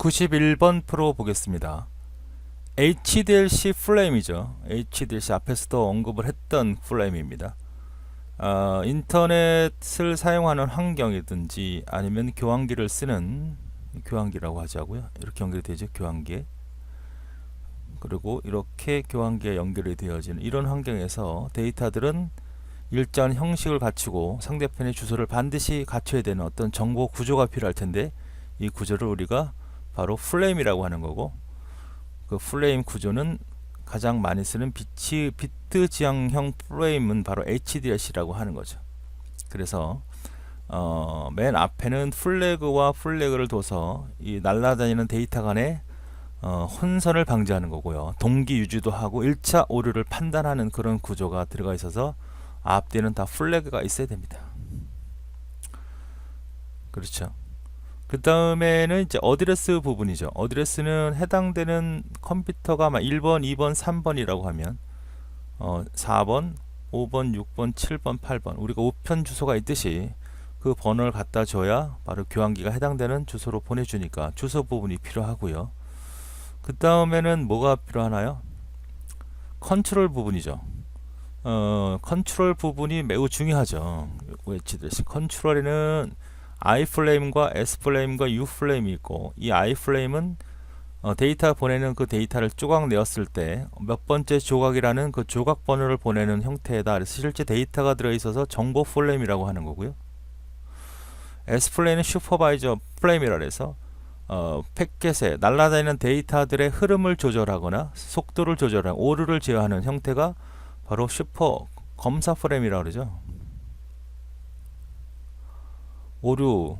91번 프로 보겠습니다. HDLC 플레임이죠. HDLC 앞에서도 언급을 했던 플레임입니다. 아, 인터넷을 사용하는 환경이든지 아니면 교환기를 쓰는 교환기라고 하자고요. 이렇게 연결이 되죠. 교환기. 그리고 이렇게 교환기에 연결이 되어지는 이런 환경에서 데이터들은 일정한 형식을 갖추고 상대편의 주소를 반드시 갖춰야 되는 어떤 정보 구조가 필요할 텐데 이 구조를 우리가 바로 플레임이라고 하는 거고 그 플레임 구조는 가장 많이 쓰는 비치, 비트 지향형 플레임은 바로 HDLC라고 하는 거죠. 그래서 어, 맨 앞에는 플래그와 플래그를 둬서 이 날아다니는 데이터 간의 어, 혼선을 방지하는 거고요. 동기 유지도 하고 1차 오류를 판단하는 그런 구조가 들어가 있어서 앞뒤는 다 플래그가 있어야 됩니다. 그렇죠. 그 다음에는 이제 어드레스 부분이죠. 어드레스는 해당되는 컴퓨터가 막 1번, 2번, 3번이라고 하면 어, 4번, 5번, 6번, 7번, 8번 우리가 우편 주소가 있듯이 그 번호를 갖다 줘야 바로 교환기가 해당되는 주소로 보내주니까 주소 부분이 필요하고요. 그 다음에는 뭐가 필요하나요? 컨트롤 부분이죠. 어, 컨트롤 부분이 매우 중요하죠. 웨치듯이 컨트롤에는 I 플레임과 S 플레임과 U 플레임이 있고 이 I 플레임은 어, 데이터 보내는 그 데이터를 조각 내었을 때 몇 번째 조각이라는 그 조각 번호를 보내는 형태다. 그래서 실제 데이터가 들어 있어서 정보 플레임이라고 하는 거고요. S 플레임은 슈퍼바이저 플레임이라 해서 어, 패켓에 날아다니는 데이터들의 흐름을 조절하거나 속도를 조절하는 오류를 제어하는 형태가 바로 슈퍼 검사 프레임이라고 그러죠. 오류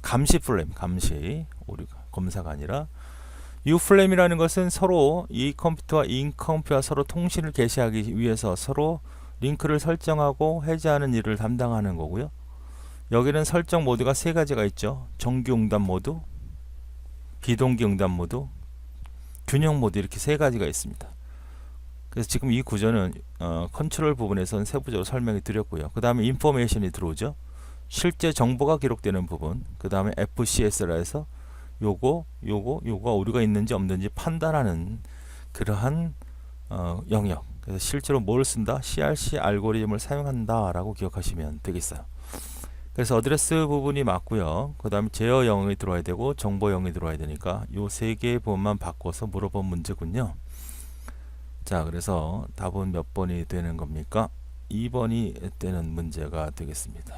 감시 플레임, 감시 오류가 검사가 아니라 U 플레임이라는 것은 서로 이 컴퓨터와 이 컴퓨터와 서로 통신을 개시하기 위해서 서로 링크를 설정하고 해제하는 일을 담당하는 거고요. 여기는 설정 모드가 세 가지가 있죠. 정규 응답 모드, 비동기 응답 모드, 균형 모드 이렇게 세 가지가 있습니다. 그래서 지금 이 구조는 어, 컨트롤 부분에서는 세부적으로 설명이 드렸고요. 그 다음에 인포메이션이 들어오죠. 실제 정보가 기록되는 부분. 그 다음에 FCS라 해서 요거, 요거, 요거 오류가 있는지 없는지 판단하는 그러한 어, 영역. 그래서 실제로 뭘 쓴다? CRC 알고리즘을 사용한다 라고 기억하시면 되겠어요. 그래서 어드레스 부분이 맞고요. 그 다음에 제어 영역이 들어와야 되고 정보 영역이 들어와야 되니까 요 세 개의 부분만 바꿔서 물어본 문제군요. 자, 그래서 답은 몇 번이 되는 겁니까? 2번이 되는 문제가 되겠습니다.